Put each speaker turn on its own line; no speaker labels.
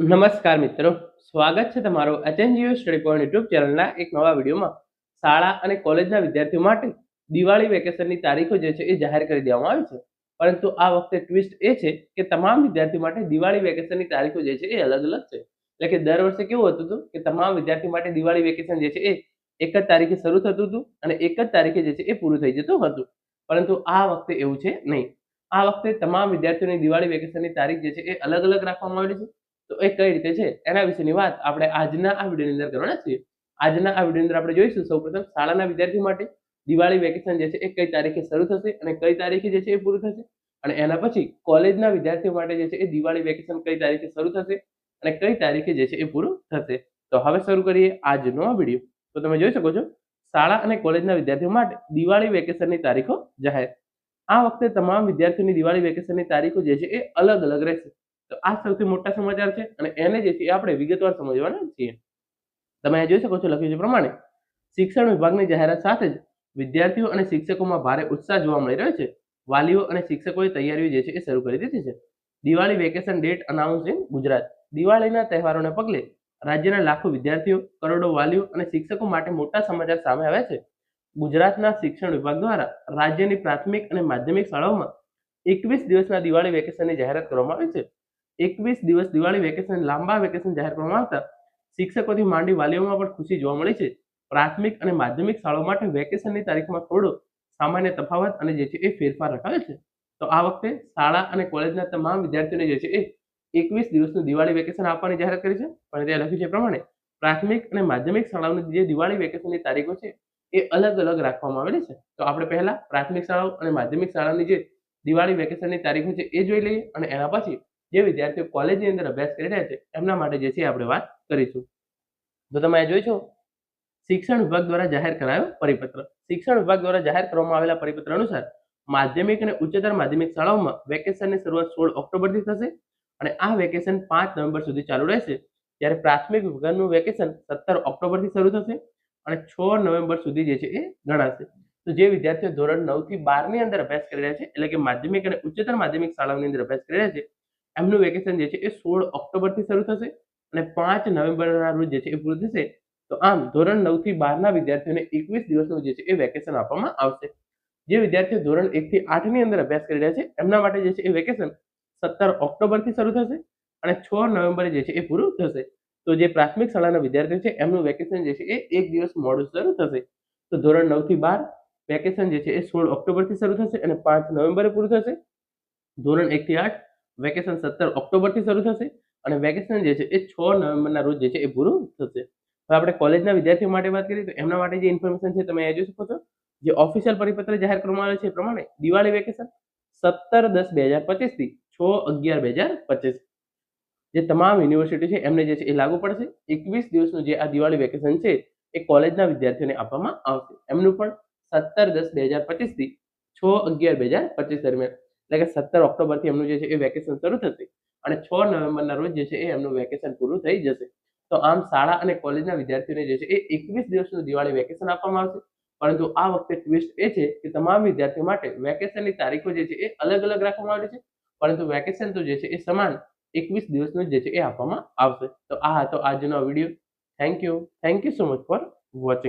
નમસ્કાર મિત્રો, સ્વાગત છે તમારો એચએનજીઓ સ્ટડી પોઈન્ટ યુટ્યુબ ચેનલના એક નવા વિડીયોમાં. શાળા અને કોલેજના વિદ્યાર્થીઓ માટે દિવાળી વેકેશનની તારીખો જે છે એ જાહેર કરી દેવામાં આવી છે. પરંતુ આ વખતે ટ્વિસ્ટ એ છે કે તમામ વિદ્યાર્થીઓ માટે દિવાળી વેકેશનની તારીખો જે છે એ અલગ અલગ છે. એટલે કે દર વર્ષે કેવું હતું હતું કે તમામ વિદ્યાર્થીઓ માટે દિવાળી વેકેશન જે છે એ એક જ તારીખે શરૂ થતું હતું અને એક જ તારીખે જે છે એ પૂરું થઈ જતું હતું. પરંતુ આ વખતે એવું છે નહીં. આ વખતે તમામ વિદ્યાર્થીઓની દિવાળી વેકેશનની તારીખ જે છે એ અલગ અલગ રાખવામાં આવી છે. તો એ કઈ રીતે છે? એના વિશેની વાત આપણે આજના આ વિડીયોની અંદર કરવાના છીએ. આજના આ વિડીયોની અંદર આપણે જોઈશું સૌપ્રથમ શાળાના વિદ્યાર્થીઓ માટે દિવાળી વેકેશન જે છે એ કઈ તારીખે શરૂ થશે અને કઈ તારીખે જે છે એ પૂરું થશે? અને એના પછી કોલેજના વિદ્યાર્થીઓ માટે જે છે એ દિવાળી વેકેશન કઈ તારીખે શરૂ થશે? અને કઈ તારીખે જે છે એ પૂરું થશે? તો હવે શરૂ કરીએ આજનો આ વીડિયો. તો તમે જોઈ શકો છો, શાળા અને કોલેજના વિદ્યાર્થીઓ માટે દિવાળી વેકેશનની તારીખો જાહેર. આ વખતે તમામ વિદ્યાર્થીઓની દિવાળી વેકેશનની તારીખો જે છે એ અલગ અલગ રહેશે. તો આ સૌથી મોટા સમાચાર છે અને એને જે છે આપણે વિગતવાર સમજવાના છીએ. તમે અહીંયા જોઈ શકો છો લખ્યું છે પ્રમાણે, શિક્ષણ વિભાગની જાહેરાત સાથે જ વિદ્યાર્થીઓ અને શિક્ષકોમાં ભારે ઉત્સાહ જોવા મળી રહ્યો છે. વાલીઓ અને શિક્ષકોએ તૈયારીઓ જે છે એ શરૂ કરી દીધી છે. Diwali vacation date announce in Gujarat. દિવાળીના તહેવારોને પગલે રાજ્યના લાખો વિદ્યાર્થીઓ, કરોડો વાલીઓ અને શિક્ષકો માટે મોટા સમાચાર સામે આવ્યા છે. ગુજરાતના શિક્ષણ વિભાગ દ્વારા રાજ્યની પ્રાથમિક અને માધ્યમિક શાળાઓમાં એકવીસ દિવસના દિવાળી વેકેશનની જાહેરાત કરવામાં આવી છે. એકવીસ દિવસ દિવાળી વેકેશન લાંબા વેકેશન જાહેર કરવામાં આવતા શિક્ષકોથી માંડી વાલીઓમાં પણ ખુશી જોવા મળી છે. પ્રાથમિક અને માધ્યમિક શાળાઓ માટે વેકેશનની તારીખમાં થોડો સામાન્ય તફાવત અને જે છે એ ફેરફાર રખાયો છે. તો આ વખતે શાળા અને કોલેજના તમામ વિદ્યાર્થીઓને જે છે એ એકવીસ દિવસનું દિવાળી વેકેશન આપવાની જાહેરાત કરી છે. પણ ત્યાં લખ્યું છે પ્રમાણે પ્રાથમિક અને માધ્યમિક શાળાઓની જે દિવાળી વેકેશનની તારીખો છે એ અલગ અલગ રાખવામાં આવેલી છે. તો આપણે પહેલા પ્રાથમિક શાળાઓ અને માધ્યમિક શાળાની જે દિવાળી વેકેશનની તારીખો છે એ જોઈ લઈએ અને એના પછી જે વિદ્યાર્થીઓ કોલેજની અંદર અભ્યાસ કરી રહ્યા છે, એમના માટે જે છે આપણે વાત કરીશું. તો તમે જોઈ છો? શિક્ષણ વિભાગ દ્વારા જાહેર કરાયો પરિપત્ર. શિક્ષણ વિભાગ દ્વારા જાહેર કરવામાં આવેલા પરિપત્ર અનુસાર માધ્યમિક અને ઉચ્ચતર માધ્યમિક શાળાઓમાં વેકેશનની શરૂઆત સોળ ઓક્ટોબરથી થશે અને આ વેકેશન પાંચ નવેમ્બર સુધી ચાલુ રહેશે. જ્યારે પ્રાથમિક વિભાગનું વેકેશન સત્તર ઓક્ટોબરથી શરૂ થશે અને છ નવેમ્બર સુધી જે છે એ ગણાશે. તો જે વિદ્યાર્થીઓ ધોરણ નવથી બારની અંદર અભ્યાસ કરી રહ્યા છે, એટલે કે માધ્યમિક અને ઉચ્ચતર માધ્યમિક શાળાઓની અંદર અભ્યાસ કરી રહ્યા છે એમનું વેકેશન જે છે એ સોળ ઓક્ટોબરથી શરૂ થશે અને પાંચ નવેમ્બરના રોજ જે છે એ પૂરું થશે. તો આમ ધોરણ નવથી બારના વિદ્યાર્થીઓને એકવીસ દિવસનું જે છે એ વેકેશન આપવામાં આવશે. જે વિદ્યાર્થીઓ ધોરણ એક થી આઠની અંદર અભ્યાસ કરી રહ્યા છે, એમના માટે જે છે એ વેકેશન સત્તર ઓક્ટોબરથી શરૂ થશે અને છ નવેમ્બરે જે છે એ પૂરું થશે. તો જે પ્રાથમિક શાળાના વિદ્યાર્થીઓ છે, એમનું વેકેશન જે છે એ એક દિવસ મોડું શરૂ થશે. તો ધોરણ નવથી બાર વેકેશન જે છે એ સોળ ઓક્ટોબરથી શરૂ થશે અને પાંચ નવેમ્બરે પૂરું થશે. ધોરણ એક થી આઠ વેકેશન સત્તર ઓક્ટોબરથી શરૂ થશે અને વેકેશન જે છે એ છ નવેમ્બરના રોજ જે છે એ પૂરું થશે. હવે આપણે કોલેજના વિદ્યાર્થીઓ માટે વાત કરીએ તો એમના માટે જે ઇન્ફોર્મેશન છે તમે અહીંયા જોઈ શકો છો જે ઓફિશિયલ પરિપત્ર જાહેર કરવામાં આવે છે એ પ્રમાણે દિવાળી વેકેશન સત્તર દસ બે હજાર પચીસથી છ અગિયાર બે હજાર પચીસ. જે તમામ યુનિવર્સિટી છે એમને જે છે એ લાગુ પડશે. એકવીસ દિવસનું જે આ દિવાળી વેકેશન છે એ કોલેજના વિદ્યાર્થીઓને આપવામાં આવશે. એમનું પણ સત્તર દસ બે હજાર પચીસથી છ અગિયાર બે હજાર પચીસ દરમિયાન. એટલે કે સત્તર ઓક્ટોબરથી એમનું જે છે એ વેકેશન શરૂ થશે અને છ નવેમ્બરના રોજ જે છે એ એમનું વેકેશન પૂરું થઈ જશે. તો આમ શાળા અને કોલેજના વિદ્યાર્થીઓને જે છે એ એકવીસ દિવસનું દિવાળી વેકેશન આપવામાં આવશે. પરંતુ આ વખતે ટ્વિસ્ટ એ છે કે તમામ વિદ્યાર્થીઓ માટે વેકેશનની તારીખો જે છે એ અલગ અલગ રાખવામાં આવી છે. પરંતુ વેકેશન તો જે છે એ સમાન એકવીસ દિવસનું જે છે એ આપવામાં આવશે. તો આ હતો આજનો video. Thank you thank you so much for watching